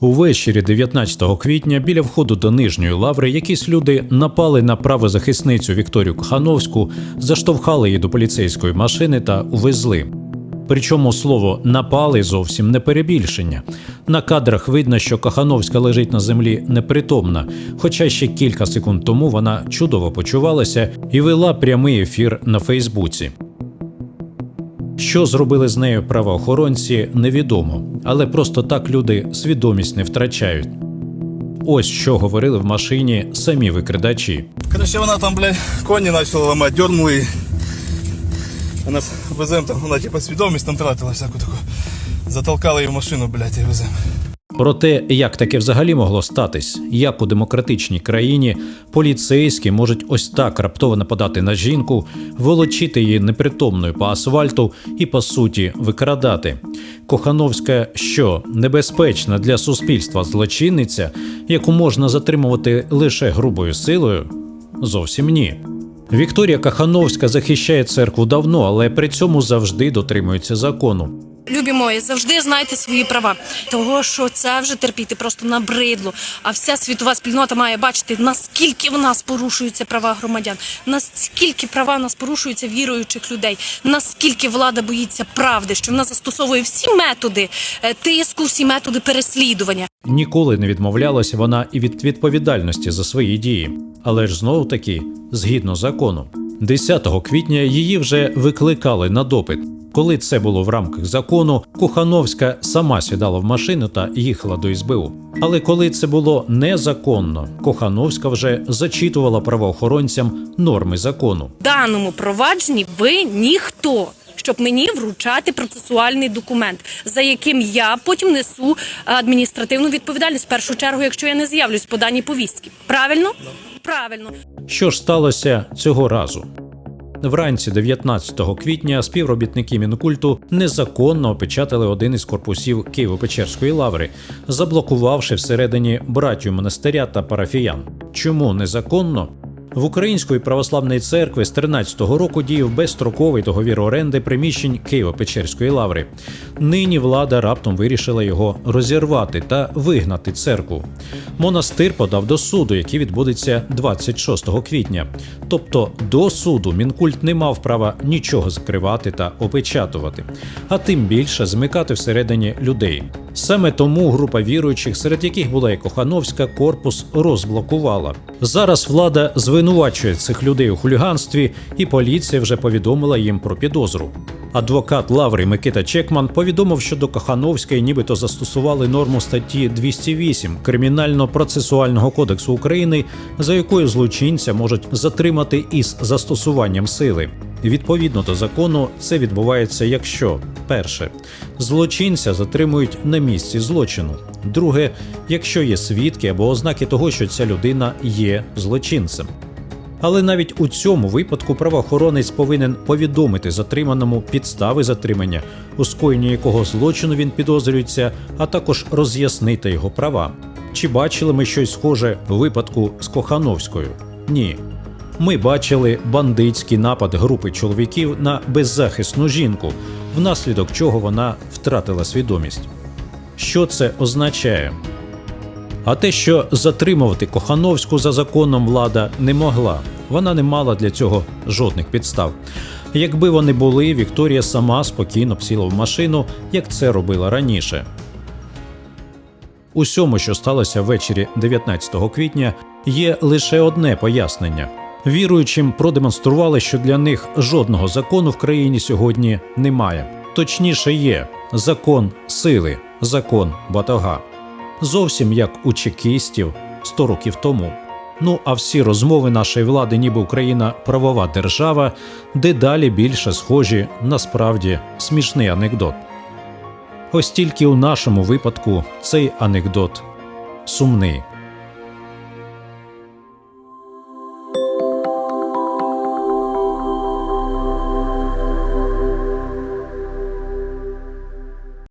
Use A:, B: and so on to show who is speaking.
A: Увечері 19 квітня біля входу до нижньої лаври якісь люди напали на правозахисницю Вікторію Кохановську, заштовхали її до поліцейської машини та увезли. Причому слово напали зовсім не перебільшення. На кадрах видно, що Кохановська лежить на землі непритомна, хоча ще кілька секунд тому вона чудово почувалася і вела прямий ефір на Фейсбуці. Що зробили з нею правоохоронці, невідомо, але просто так люди свідомість не втрачають. Ось що говорили в машині самі викрадачі.
B: Короче, вона там, блядь, коні почала ламати, дернули її. Вона везем там, вона типа свідомість там тратила всяку таку. Затолкали її в машину, блядь, і везем.
A: Про те, як таке взагалі могло статись, як у демократичній країні поліцейські можуть ось так раптово нападати на жінку, волочити її непритомною по асфальту і по суті викрадати. Кохановська, що небезпечна для суспільства злочинниця, яку можна затримувати лише грубою силою? Зовсім ні. Вікторія Кахановська захищає церкву давно, але при цьому завжди дотримується закону.
C: Любі мої, завжди знайте свої права, того що це вже терпіти просто набридло. А вся світова спільнота має бачити, наскільки в нас порушуються права громадян, наскільки права в нас порушуються віруючих людей, наскільки влада боїться правди, що вона застосовує всі методи е, тиску, всі методи переслідування.
A: Ніколи не відмовлялася вона і від відповідальності за свої дії, але ж знову таки згідно закону. 10 квітня її вже викликали на допит. Коли це було в рамках закону, Кухановська сама сідала в машину та їхала до СБУ. Але коли це було незаконно, Кохановська вже зачитувала правоохоронцям норми закону.
C: В даному провадженні ви ніхто. Щоб мені вручати процесуальний документ, за яким я потім несу адміністративну відповідальність. В першу чергу, якщо я не з'явлюсь по даній повістці. Правильно? Правильно.
A: Що ж сталося цього разу? Вранці 19 квітня співробітники Мінкульту незаконно опечатали один із корпусів Києво-Печерської лаври, заблокувавши всередині братію монастиря та парафіян. Чому незаконно? В Української православної церкви з 13-го року діяв безстроковий договір оренди приміщень Києво-Печерської лаври. Нині влада раптом вирішила його розірвати та вигнати церкву. Монастир подав до суду, який відбудеться 26 квітня. Тобто до суду Мінкульт не мав права нічого закривати та опечатувати, а тим більше змикати всередині людей. Саме тому група віруючих, серед яких була і Кохановська, корпус розблокувала. Зараз влада звинувачує цих людей у хуліганстві, і поліція вже повідомила їм про підозру. Адвокат Лаври Микита Чекман повідомив, що до Кохановської нібито застосували норму статті 208 Кримінально-процесуального кодексу України, за якою злочинця можуть затримати із застосуванням сили. Відповідно до закону, це відбувається, якщо перше злочинця затримують на місці злочину. Друге, якщо є свідки або ознаки того, що ця людина є злочинцем. Але навіть у цьому випадку правоохоронець повинен повідомити затриманому підстави затримання, у скоєнні якого злочину він підозрюється, а також роз'яснити його права. Чи бачили ми щось схоже у випадку з Кохановською? Ні. Ми бачили бандитський напад групи чоловіків на беззахисну жінку, внаслідок чого вона втратила свідомість. Що це означає? А те, що затримувати Кохановську за законом влада не могла, вона не мала для цього жодних підстав. Якби вони були, Вікторія сама спокійно б сіла в машину, як це робила раніше. Усьому, що сталося ввечері 19 квітня, є лише одне пояснення. Віруючим продемонстрували, що для них жодного закону в країні сьогодні немає. Точніше, є закон сили, закон батога. Зовсім як у чекістів 100 років тому. Ну а всі розмови нашої влади, ніби Україна правова держава, дедалі більше схожі насправді смішний анекдот. Ось тільки у нашому випадку цей анекдот сумний.